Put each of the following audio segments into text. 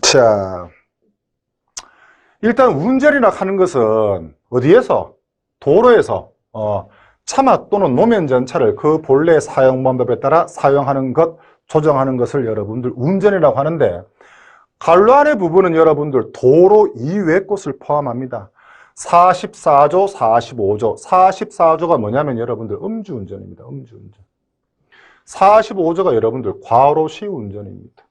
자. 일단 운전이라 하는 것은 어디에서? 도로에서, 어, 차마 또는 노면 전차를 그 본래 사용 방법에 따라 사용하는 것, 조정하는 것을 여러분들 운전이라고 하는데, 관로안의 부분은 여러분들 도로 이외 곳을 포함합니다. 44조, 45조. 44조가 뭐냐면 여러분들 음주운전입니다. 음주운전. 45조가 여러분들 과로시 운전입니다.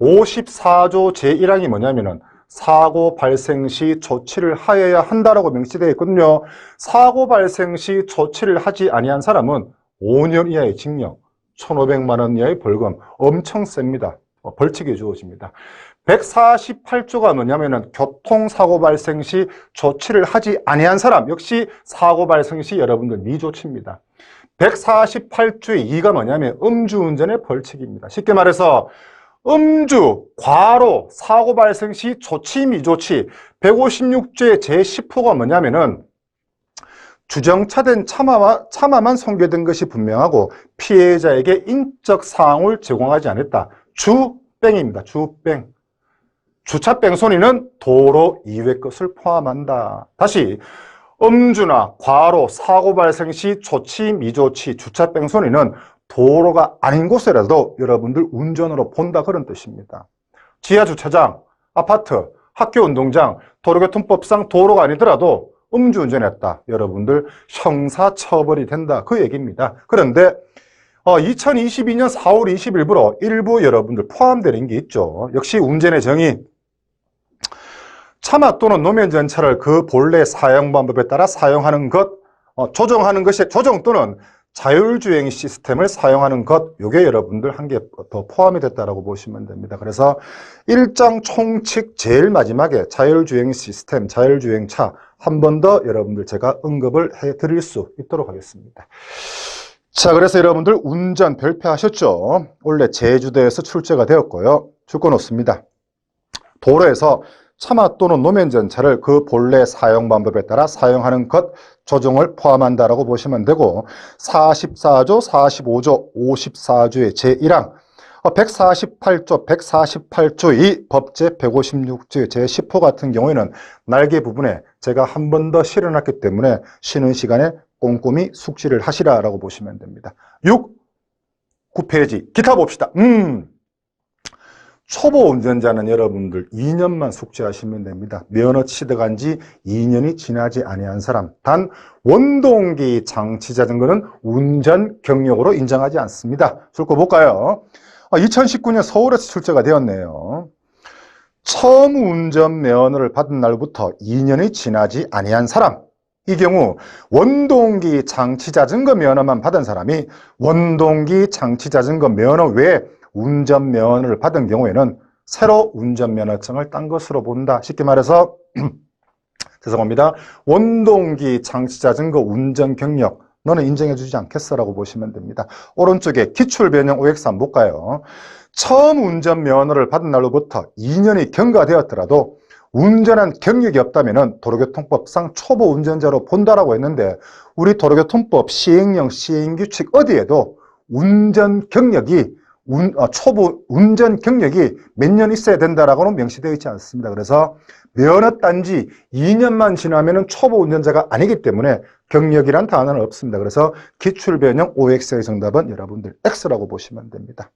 54조 제1항이 뭐냐면은 사고 발생 시 조치를 하여야 한다라고 명시되어 있거든요. 사고 발생 시 조치를 하지 아니한 사람은 5년 이하의 징역, 1,500만 원 이하의 벌금 엄청 셉니다. 어, 벌칙이 주어집니다. 148조가 뭐냐면은 교통사고 발생 시 조치를 하지 아니한 사람 역시 사고 발생 시 여러분들 미조치입니다. 148조의 2가 뭐냐면 음주운전의 벌칙입니다. 쉽게 말해서 음주, 과로, 사고 발생 시 조치, 미조치 156조의 제10호가 뭐냐면은 주정차된 차마와, 차마만 손괴된 것이 분명하고 피해자에게 인적 사항을 제공하지 않았다. 주뺑입니다. 주뺑. 주차뺑 손위는 도로 이외 것을 포함한다. 다시 음주나 과로, 사고 발생 시 조치, 미조치, 주차뺑 손위는 도로가 아닌 곳에라도 여러분들 운전으로 본다 그런 뜻입니다. 지하 주차장, 아파트, 학교 운동장, 도로교통법상 도로가 아니더라도 음주운전했다. 여러분들 형사처벌이 된다. 그 얘기입니다. 그런데 2022년 4월 20일부로 일부 여러분들 포함되는 게 있죠. 역시 운전의 정의. 차마 또는 노면 전차를 그 본래 사용 방법에 따라 사용하는 것, 어, 조정하는 것이 조정 또는 자율주행 시스템을 사용하는 것, 요게 여러분들 한 개 더 포함이 됐다라고 보시면 됩니다. 그래서 일장 총칙 제일 마지막에 자율주행 시스템, 자율주행차 한 번 더 여러분들 제가 언급을 해 드릴 수 있도록 하겠습니다. 자, 그래서 여러분들 운전 별표하셨죠? 원래 제주도에서 출제가 되었고요. 줄거 놓습니다. 도로에서 차마 또는 노면 전차를 그 본래 사용 방법에 따라 사용하는 것 조정을 포함한다라고 보시면 되고 44조, 45조, 54조의 제1항 148조, 148조 2 법제 156조의 제10호 같은 경우에는 날개 부분에 제가 한 번 더 실어놨기 때문에 쉬는 시간에 꼼꼼히 숙지를 하시라라고 보시면 됩니다. 6, 9페이지 기타 봅시다. 음. 초보 운전자는 여러분들 2년만 숙지하시면 됩니다. 면허 취득한 지 2년이 지나지 아니한 사람. 단 원동기 장치 자전거는 운전 경력으로 인정하지 않습니다. 줄거 볼까요? 2019년 서울에서 출제가 되었네요. 처음 운전 면허를 받은 날부터 2년이 지나지 아니한 사람. 이 경우 원동기 장치 자전거 면허만 받은 사람이 원동기 장치 자전거 면허 외에 운전면허를 받은 경우에는 새로 운전면허증을 딴 것으로 본다. 쉽게 말해서 죄송합니다. 원동기 장치자전거 운전 경력 너는 인정해주지 않겠어라고 보시면 됩니다. 오른쪽에 기출변형 OX 한번 볼까요? 처음 운전면허를 받은 날로부터 2년이 경과되었더라도 운전한 경력이 없다면 도로교통법상 초보 운전자로 본다라고 했는데 우리 도로교통법 시행령 시행규칙 어디에도 운전 경력이 운, 어, 초보 운전 경력이 몇 년 있어야 된다라고는 명시되어 있지 않습니다. 그래서 면허 딴지 2년만 지나면은 초보 운전자가 아니기 때문에 경력이란 단어는 없습니다. 그래서 기출 변형 OX의 정답은 여러분들 X라고 보시면 됩니다.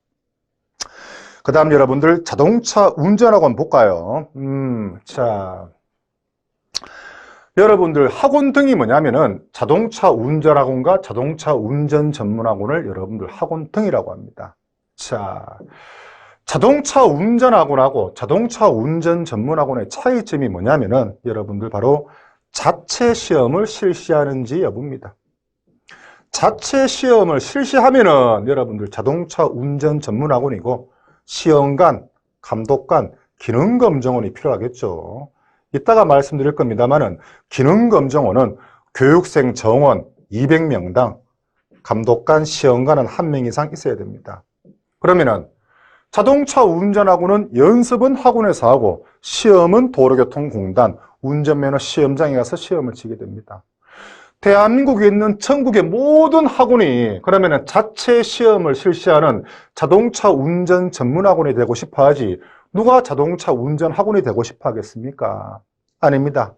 그 다음 여러분들 자동차 운전학원 볼까요? 음, 자. 여러분들 학원 등이 뭐냐면은 자동차 운전학원과 자동차 운전 전문학원을 여러분들 학원 등이라고 합니다. 자, 자동차 운전학원하고 자동차 운전 전문학원의 차이점이 뭐냐면은 여러분들 바로 자체 시험을 실시하는지 여부입니다. 자체 시험을 실시하면은 여러분들 자동차 운전 전문학원이고 시험관, 감독관, 기능검정원이 필요하겠죠. 이따가 말씀드릴 겁니다만은 기능검정원은 교육생 정원 200명당 감독관, 시험관은 한 명 이상 있어야 됩니다. 그러면은 자동차 운전하고는 연습은 학원에서 하고 시험은 도로교통공단 운전면허 시험장에 가서 시험을 치게 됩니다. 대한민국에 있는 전국의 모든 학원이 그러면은 자체 시험을 실시하는 자동차 운전 전문 학원이 되고 싶어 하지 누가 자동차 운전 학원이 되고 싶어 하겠습니까? 아닙니다.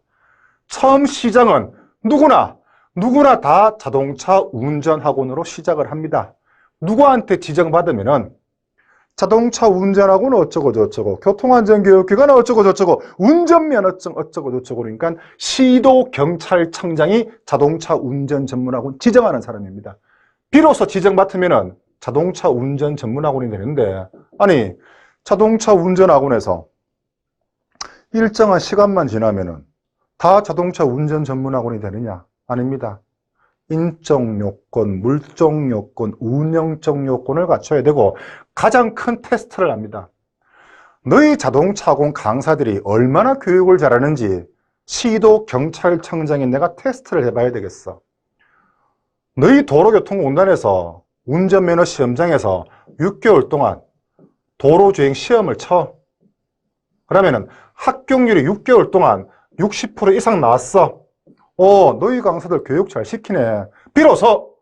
처음 시작은 누구나, 누구나 다 자동차 운전 학원으로 시작을 합니다. 누구한테 지정받으면은 자동차 운전학원 어쩌고 저쩌고, 교통안전교육기관 어쩌고 저쩌고, 운전면허증 어쩌고 저쩌고 그러니까 시도 경찰청장이 자동차 운전 전문학원 지정하는 사람입니다. 비로소 지정받으면은 자동차 운전 전문학원이 되는데, 아니, 자동차 운전학원에서 일정한 시간만 지나면은 다 자동차 운전 전문학원이 되느냐? 아닙니다. 인적 요건, 물적 요건, 운영적 요건을 갖춰야 되고 가장 큰 테스트를 합니다. 너희 자동차학원 강사들이 얼마나 교육을 잘하는지 시도 경찰청장인 내가 테스트를 해봐야 되겠어. 너희 도로교통공단에서 운전면허 시험장에서 6개월 동안 도로주행 시험을 쳐. 그러면 은 합격률이 6개월 동안 60% 이상 나왔어. 어, 너희 강사들 교육 잘 시키네. 비로소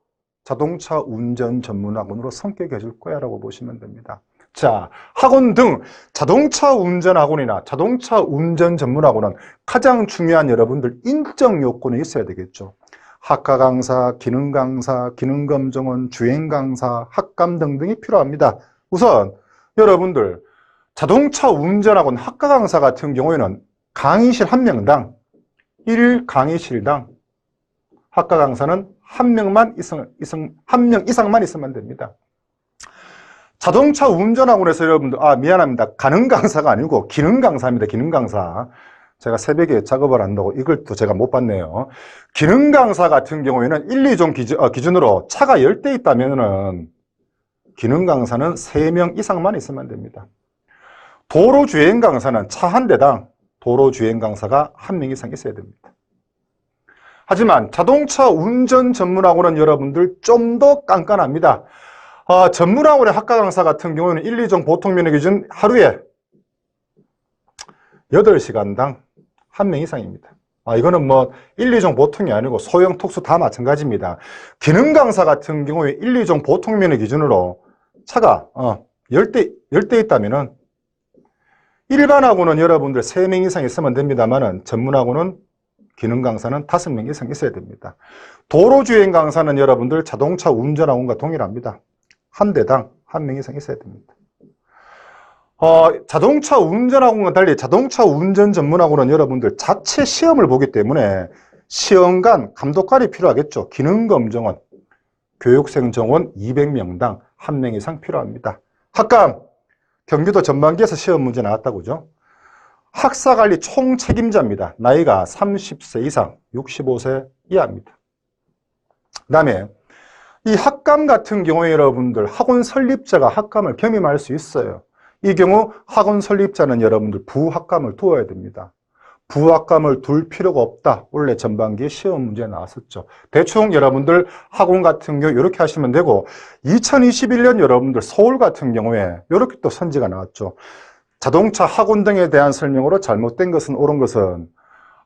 자동차 운전 전문 학원으로 성격해 줄 거야 라고 보시면 됩니다. 자, 학원 등 자동차 운전 학원이나 자동차 운전 전문 학원은 가장 중요한 여러분들 인적 요건이 있어야 되겠죠. 학과 강사, 기능 강사, 기능 검정원, 주행 강사, 학감 등등이 필요합니다. 우선 여러분들 자동차 운전학원 학과 강사 같은 경우에는 강의실 한 명당 1 강의실당 학과 강사는 한 명만 이상, 이상, 한명 이상만 있으면 됩니다. 자동차 운전학원에서 여러분들, 아, 미안합니다. 가능 강사가 아니고 기능 강사입니다. 기능 강사. 제가 새벽에 작업을 한다고 이걸 또 제가 못 봤네요. 기능 강사 같은 경우에는 1, 2종 기준, 어, 기준으로 차가 10대 있다면은 기능 강사는 3명 이상만 있으면 됩니다. 도로 주행 강사는 차 한 대당 도로 주행 강사가 한 명 이상 있어야 됩니다. 하지만 자동차 운전 전문학원은 여러분들 좀 더 깐깐합니다. 아, 전문학원의 학과 강사 같은 경우는 1, 2종 보통 면허 기준 하루에 8시간당 한 명 이상입니다. 아, 이거는 뭐 1, 2종 보통이 아니고 소형 특수 다 마찬가지입니다. 기능 강사 같은 경우에 1, 2종 보통 면허 기준으로 차가 어, 10대, 10대 있다면은 일반하고는 여러분들 3명 이상 있으면 됩니다만은 전문하고는 기능 강사는 5명 이상 있어야 됩니다. 도로주행 강사는 여러분들 자동차 운전학원과 동일합니다. 한 대당 한명 이상 있어야 됩니다. 어, 자동차 운전학원과 달리 자동차 운전 전문학원은 여러분들 자체 시험을 보기 때문에 시험관, 감독관이 필요하겠죠. 기능검정원, 교육생 정원 200명당 한명 이상 필요합니다. 학감, 경기도 전반기에서 시험 문제 나왔다고 그죠? 학사관리 총책임자입니다. 나이가 30세 이상, 65세 이하입니다. 그 다음에 이 학감 같은 경우에 여러분들 학원 설립자가 학감을 겸임할 수 있어요. 이 경우 학원 설립자는 여러분들 부학감을 두어야 됩니다. 부학감을 둘 필요가 없다. 원래 전반기에 시험 문제 나왔었죠. 대충 여러분들 학원 같은 경우 이렇게 하시면 되고 2021년 여러분들 서울 같은 경우에 이렇게 또 선지가 나왔죠. 자동차 학원 등에 대한 설명으로 잘못된 것은 옳은 것은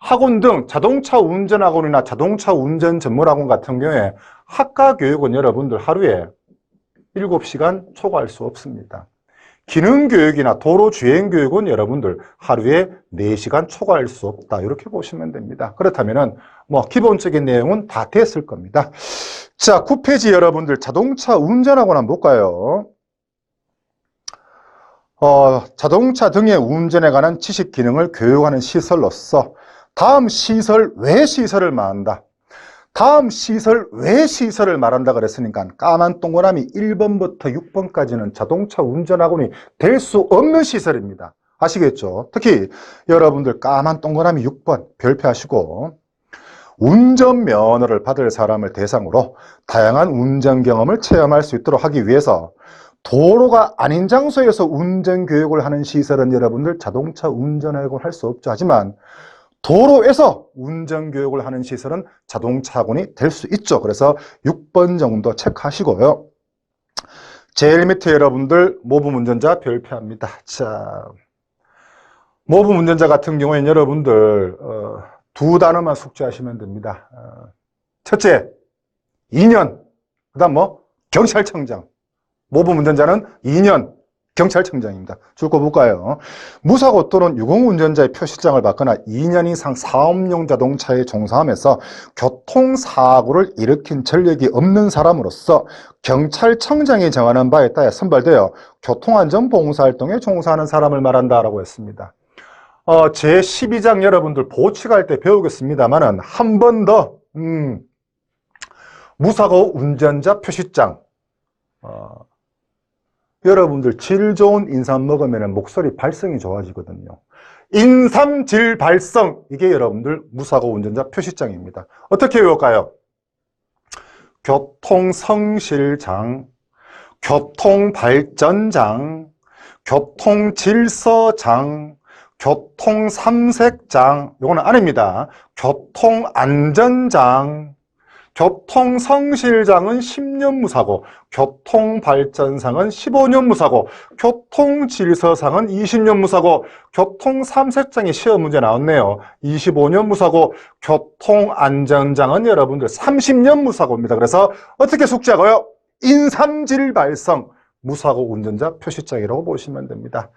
학원 등 자동차 운전학원이나 자동차 운전 전문학원 같은 경우에 학과 교육은 여러분들 하루에 7시간 초과할 수 없습니다. 기능교육이나 도로주행교육은 여러분들 하루에 4시간 초과할 수 없다. 이렇게 보시면 됩니다. 그렇다면 은 뭐 기본적인 내용은 다 됐을 겁니다. 자, 9페이지 여러분들 자동차 운전학원 한번 볼까요? 어, 자동차 등의 운전에 관한 지식 기능을 교육하는 시설로서 다음 시설 외 시설을 말한다. 다음 시설 외 시설을 말한다 그랬으니까 까만 동그라미 1번부터 6번까지는 자동차 운전학원이 될 수 없는 시설입니다. 아시겠죠? 특히 여러분들 까만 동그라미 6번 별표하시고 운전면허를 받을 사람을 대상으로 다양한 운전 경험을 체험할 수 있도록 하기 위해서 도로가 아닌 장소에서 운전 교육을 하는 시설은 여러분들 자동차 운전학원 할 수 없죠. 하지만 도로에서 운전 교육을 하는 시설은 자동차 학원이 될 수 있죠. 그래서 6번 정도 체크하시고요. 제일 밑에 여러분들 모범 운전자 별표합니다. 자, 모범 운전자 같은 경우에는 여러분들 어, 두 단어만 숙지하시면 됩니다. 어, 첫째, 2년. 그 다음 뭐 경찰청장. 모범 운전자는 2년 경찰청장입니다. 줄거 볼까요? 무사고 또는 유공운전자의 표시장을 받거나 2년 이상 사업용 자동차에 종사하면서 교통사고를 일으킨 전력이 없는 사람으로서 경찰청장이 정하는 바에 따라 선발되어 교통안전봉사활동에 종사하는 사람을 말한다라고 했습니다. 어, 제 12장 여러분들 보치갈 때 배우겠습니다만은 한번 더, 음, 무사고 운전자 표시장, 어, 여러분들 질 좋은 인삼 먹으면 목소리 발성이 좋아지거든요. 인삼질 발성 이게 여러분들 무사고 운전자 표시장입니다. 어떻게 외울까요? 교통성실장, 교통발전장, 교통질서장, 교통삼색장 요거는 아닙니다. 교통안전장, 교통성실장은 10년 무사고, 교통발전상은 15년 무사고, 교통질서상은 20년 무사고, 교통삼색장이 시험 문제 나왔네요. 25년 무사고, 교통안전장은 여러분들 30년 무사고입니다. 그래서 어떻게 숙지하고요? 인삼질 발성, 무사고 운전자 표시장이라고 보시면 됩니다.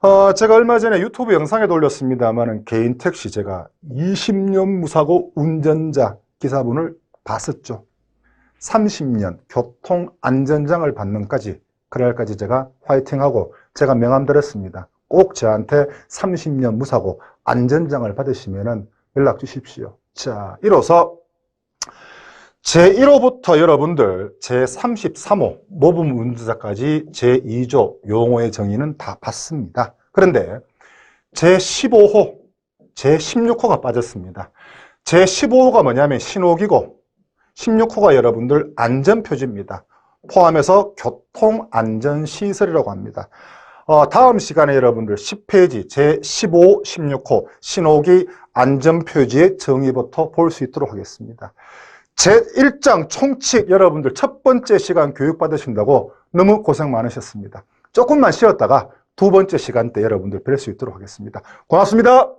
어, 제가 얼마 전에 유튜브 영상에도 올렸습니다만은 개인 택시 제가 20년 무사고 운전자 기사분을 봤었죠. 30년 교통안전장을 받는까지 그날까지 제가 화이팅하고 제가 명함 드렸습니다. 꼭 저한테 30년 무사고 안전장을 받으시면 연락 주십시오. 자, 이로써 제1호부터 여러분들 제33호 모범 운전자까지 제2조 용어의 정의는 다 봤습니다. 그런데 제15호, 제16호가 빠졌습니다. 제15호가 뭐냐면 신호기고 16호가 여러분들 안전표지입니다. 포함해서 교통안전시설이라고 합니다. 어, 다음 시간에 여러분들 10페이지 제15, 16호 신호기 안전표지의 정의부터 볼 수 있도록 하겠습니다. 제1장 총칙 여러분들 첫 번째 시간 교육 받으신다고 너무 고생 많으셨습니다. 조금만 쉬었다가 두 번째 시간 때 여러분들 뵐 수 있도록 하겠습니다. 고맙습니다.